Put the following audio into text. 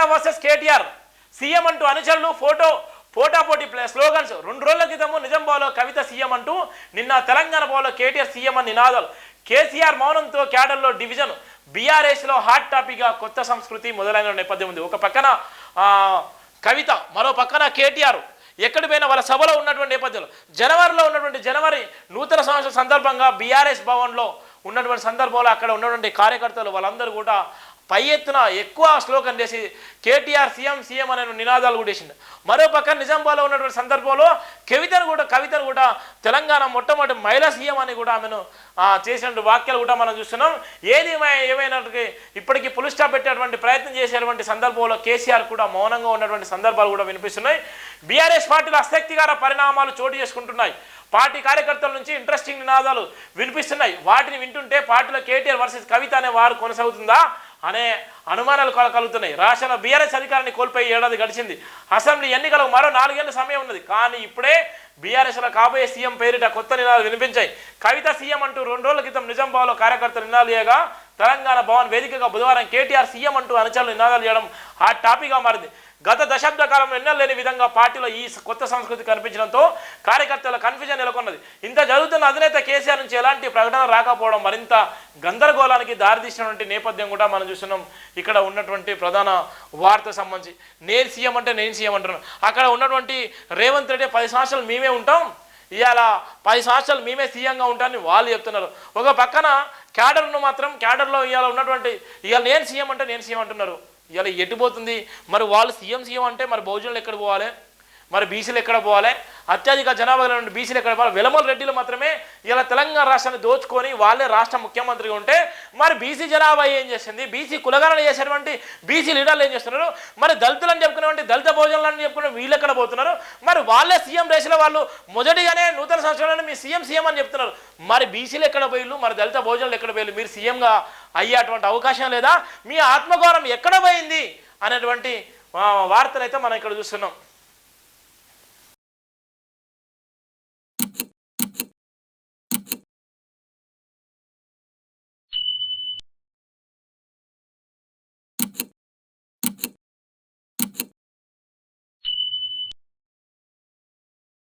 కవిత versus KTR. CM అంటూ అనుచరులు photo పోటాపోటీ play slogans. రెండు రోజుల క్రితము నిజం బాలో కవిత సీఎం అంటూ నిన్న తెలంగాణ బాలో కేటీఆర్ సీఎం అని నినాదాలు. కేసీఆర్ మౌనంతో క్యాడర్లో డివిజన్. బీఆర్ఎస్లో హాట్ టాపిక్గా కొత్త సంస్కృతి మొదలైన నేపథ్యం ఉంది. ఒక పక్కన కవిత మరో పక్కన కేటీఆర్. ఎక్కడి పోయినా వాళ్ళ సభలో ఉన్నటువంటి నేపథ్యంలో. జనవరిలో ఉన్నటువంటి జనవరి నూతన సంవత్సరం సందర్భంగా బీఆర్ఎస్ భవన్లో ఉన్నటువంటి సందర్భంలో అక్కడ ఉన్నటువంటి కార్యకర్తలు వాళ్ళందరూ కూడా పై ఎత్తున ఎక్కువ శ్లోకం చేసి కేటీఆర్ సీఎం సీఎం అనే నినాదాలు కూడా వేసింది మరో పక్కన నిజామాబాద్లో ఉన్నటువంటి సందర్భంలో కవితను కూడా కవితను కూడా తెలంగాణ మొట్టమొదటి మహిళా సీఎం అని కూడా ఆమెను చేసినటువంటి వాక్యాలు కూడా మనం చూస్తున్నాం. ఏది ఏమైనటువంటి ఇప్పటికీ పులి స్టాప్ పెట్టేటువంటి ప్రయత్నం చేసేటువంటి సందర్భంలో కేసీఆర్ కూడా మౌనంగా ఉన్నటువంటి సందర్భాలు కూడా వినిపిస్తున్నాయి. బీఆర్ఎస్ పార్టీలో ఆసక్తికర పరిణామాలు చోటు చేసుకుంటున్నాయి. పార్టీ కార్యకర్తల నుంచి ఇంట్రెస్టింగ్ నినాదాలు వినిపిస్తున్నాయి. వాటిని వింటుంటే పార్టీలో కేటీఆర్ వర్సెస్ కవిత అనే వారు కొనసాగుతుందా? అనే అనుమానాలు కలుగుతున్నాయి. రాష్ట్రంలో బీఆర్ఎస్ అధికారాన్ని కోల్పోయి ఏడాది గడిచింది. అసెంబ్లీ ఎన్నికలకు మరో నాలుగేళ్ళ సమయం ఉన్నది. కానీ ఇప్పుడే బీఆర్ఎస్లో కాబోయే సీఎం పేరిట కొత్త నినాదాలు వినిపించాయి. కవిత సీఎం అంటూ రెండు రోజుల క్రితం నిజామాబాద్లో కార్యకర్తలు నినాదాలు చేయగా తెలంగాణ భవన్ వేదికగా బుధవారం కేటీఆర్ సీఎం అంటూ అనుచరులు నినాదాలు చేయడం ఆ టాపిక్గా మారింది. గత దశాబ్ద కాలంలో ఎన్నో లేని విధంగా పార్టీలో ఈ కొత్త సంస్కృతి కనిపించడంతో కార్యకర్తల కన్ఫ్యూజన్ నెలకొన్నది. ఇంత జరుగుతున్న అధినేత కేసీఆర్ నుంచి ఎలాంటి ప్రకటన రాకపోవడం మరింత గందరగోళానికి దారితీసినటువంటి నేపథ్యం కూడా మనం చూస్తున్నాం. ఇక్కడ ఉన్నటువంటి ప్రధాన వార్త సంబంధించి నేను సీఎం అంటే నేను సీఎం అంటున్నాను అక్కడ ఉన్నటువంటి రేవంత్ రెడ్డి పది సంవత్సరాలు మేమే ఉంటాం. ఇవాళ పది సంవత్సరాలు మేమే సీఎంగా ఉంటామని వాళ్ళు చెప్తున్నారు. ఒక పక్కన క్యాడర్ను మాత్రం క్యాడర్లో ఇవాళ ఉన్నటువంటి ఇవాళ నేను సీఎం అంటే నేను సీఎం అంటున్నారు. ఇవాళ ఎటుపోతుంది మరి వాళ్ళు సీఎం సీఎం అంటే మరి బహుజనులు ఎక్కడ పోవాలి? మరి బీసీలు ఎక్కడ పోవాలి? అత్యధిక జనాభా నుండి బీసీలు ఎక్కడ వెలమల రెడ్డిలు మాత్రమే ఇలా తెలంగాణ రాష్ట్రాన్ని దోచుకొని వాళ్ళే రాష్ట్ర ముఖ్యమంత్రిగా ఉంటే మరి బీసీ జనాభా ఏం చేసింది? బీసీ కులగణన చేసేటువంటి బీసీ లీడర్లు ఏం చేస్తున్నారు? మరి దళితులని చెప్పుకునేటువంటి దళిత భోజనాలని చెప్పుకునే వీళ్ళు ఎక్కడ పోతున్నారు? మరి వాళ్ళే సీఎం రేసులో వాళ్ళు మొదటిగానే నూతన సంవత్సరంలో మీ సీఎం సీఎం అని చెప్తున్నారు. మరి బీసీలు ఎక్కడ పోయిళ్ళు? మరి దళిత భోజనాలు ఎక్కడ పోయిళ్ళు? మీరు సీఎంగా అయ్యేటువంటి అవకాశం లేదా? మీ ఆత్మగౌరవం ఎక్కడ పోయింది? అనేటువంటి ఆ, వార్తలు అయితే మనం ఇక్కడ చూస్తున్నాం.